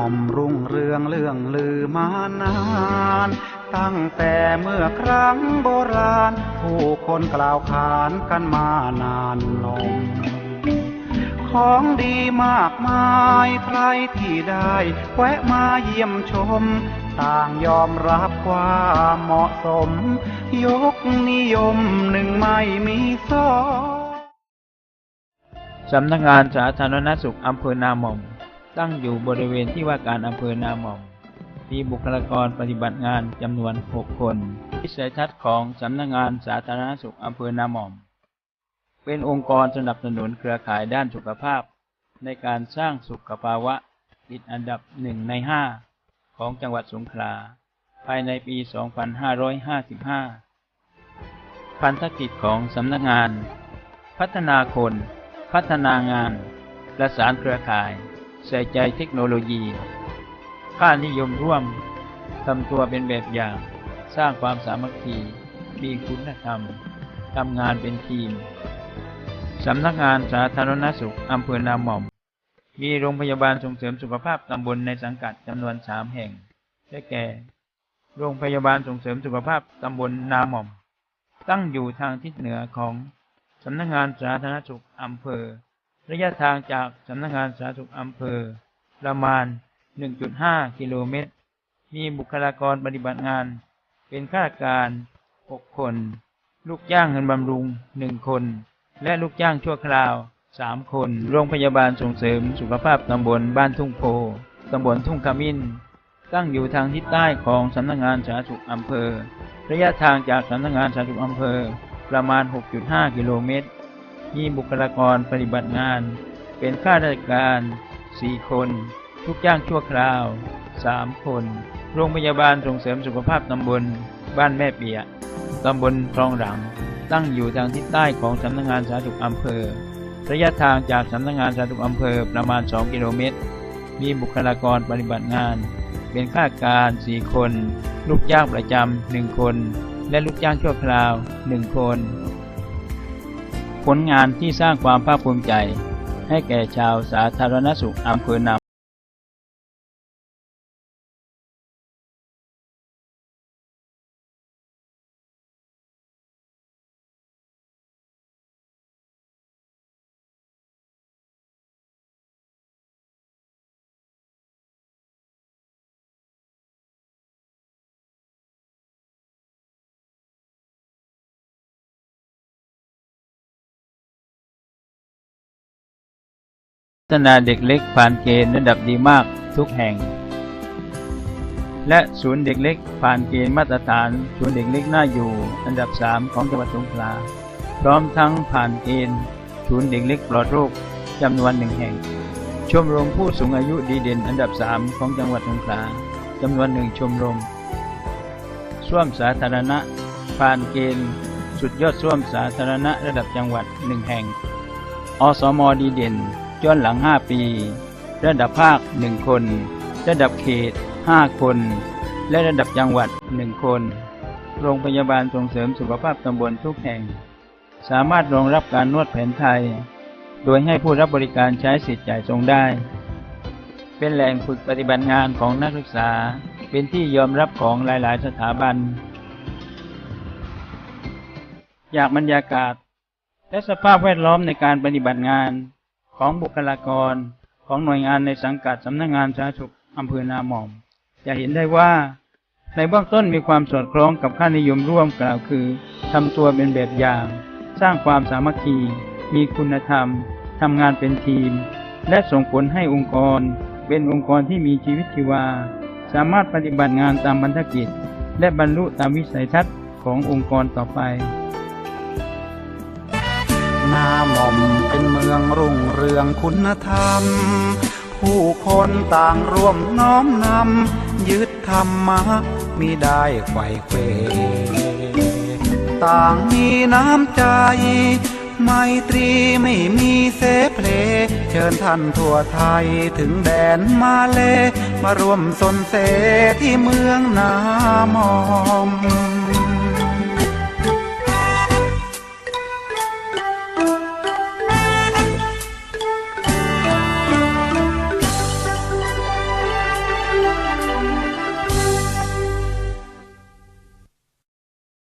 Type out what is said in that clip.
่อมรุ่งเรืองเรื่องลือมานาน ตั้งแต่เมื่อครั้งโบราณ ผู้คนกล่าวขานกันมานานนมของดีมากมายใครที่ได้แวะมาเยี่ยมชม ต่างยอมรับความเหมาะสม ยกนิยมหนึ่งไม่มีสองสำนักงานสาธารณสุขอำเภอนาม่อม ตั้งอยู่บริเวณที่ว่าการอำเภอนาหม่อม มีบุคลากรปฏิบัติงานจำนวน 6 คนวิสัยทัศน์ของสำนักงานสาธารณสุขอำเภอนาหม่อม เป็นองค์กรสนับสนุนเครือข่ายด้านสุขภาพ ในการสร้างสุขภาวะติดอันดับหนึ่งในห้าของจังหวัดสงขลา ภายในปี 2555 พันธกิจของสำนักงาน พัฒนาคน พัฒนางาน ประสานเครือข่าย ใส่ใจเทคโนโลยี ค่านิยมร่วมทำตัวเป็นแบบอย่าง สร้างความสามัคคี มีคุณธรรม ทำงานเป็นทีม สำนักงานสาธารณสุขอำเภอนาหม่อม มีโรงพยาบาลส่งเสริมสุขภาพตำบลในสังกัดจำนวนสามแห่ง ได้แก่ โรงพยาบาลส่งเสริมสุขภาพตำบลนาหม่อม ตั้งอยู่ทางทิศเหนือของสำนักงานสาธารณสุขอำเภอ ระยะทางจากสำนักงานสาธารณสุขอำเภอ ประมาณ 1.5 กิโลเมตร มีบุคลากรปฏิบัติงาน เป็นข้าราชการ 6 คน ลูกจ้างเงินบำรุง 1 คน และลูกจ้างชั่วคราว 3 คน โรงพยาบาลส่งเสริมสุขภาพตำบลบ้านทุ่งโพตำบลทุ่งขมิ้น ตั้งอยู่ทางทิศใต้ของสำนักงานสาธารณสุขอำเภอ ระยะทางจากสำนักงานสาธารณสุขอำเภอ ประมาณ 6.5 กิโลเมตร มีบุคลากรปฏิบัติงาน เป็นข้าราชการ 4 คน ทุกจ้างชั่วคราว 3 คน โรงพยาบาลส่งเสริมสุขภาพตำบล บ้านแม่เปียตำบลคลองหลัง ตั้งอยู่ทางทิศใต้ของสำนักงานสาธารณสุขอำเภอ ระยะทางจากสำนักงานสาธารณสุขอำเภอประมาณ 2 กิโลเมตร มีบุคลากรปฏิบัติงาน เป็นข้าราชการ 4 คน ลูกจ้างประจำหนึ่งคน และลูกจ้างชั่วคราว 1 คน ผลงานที่สร้างความภาคภูมิใจ ให้แก่ชาวสาธารณสุขอำเภอน ฒนาเด็กเล็กผ่านเกณฑ์ระดับดีมากทุกแห่ง และศูนย์เด็กเล็กผ่านเกณฑ์มาตรฐาน ศูนย์เด็กเล็กน่าอยู่ อันดับ 3 ของจังหวัดสงขลา พร้อมทั้งผ่านเกณฑ์ศูนย์เด็กเล็กปลอดโรคจำนวนหนึ่งแห่ง ชมรมผู้สูงอายุดีเด่นอันดับ 3 ของจังหวัดสงขลาจำนวนหนึ่งชมรมส้วมสาธารณะ ผ่านเกณฑ์ สุดยอดส้วมสาธารณะระดับจังหวัดหนึ่งแห่ง อสมดีเด่น ย้อนหลัง 5 ปี ระดับภาค 1 คน ระดับเขต 5 คน และระดับจังหวัด 1 คน โรงพยาบาลส่งเสริมสุขภาพตำบลทุกแห่ง สามารถรองรับการนวดแผนไทย โดยให้ผู้รับบริการใช้สิทธิ์จ่ายทรงได้ เป็นแหล่งฝึกปฏิบัติงานของนักศึกษา เป็นที่ยอมรับของหลาย ๆ สถาบัน อยากบรรยากาศและสภาพแวดล้อมในการปฏิบัติงาน ของบุคลากรของหน่วยงานในสังกัดสำนักงานสาธารณสุขอำเภอนาหม่อม จะเห็นได้ว่า ในเบื้องต้นมีความสอดคล้องกับค่านิยมร่วมกล่าวคือทำตัวเป็นแบบอย่าง สร้างความสามัคคี มีคุณธรรมทำงานเป็นทีม และส่งผลให้องค์กร เป็นองค์กรที่มีชีวิตชีวา สามารถปฏิบัติงานตามบรรทกิจ และบรรลุตามวิสัยทัศน์ขององค์กรต่อไป นาหม่อมเป็นเมืองรุ่ง รื่องคุณธรรม ผู้คนต่างร่วมน้อมนำยึดธรรมะมิได้ไขว่เควต่างมีน้ำใจไมตรีไม่มีเสเพล เชิญท่านทั่วไทยถึงแดนมาเล มาร่วมสนเสที่เมืองนามอม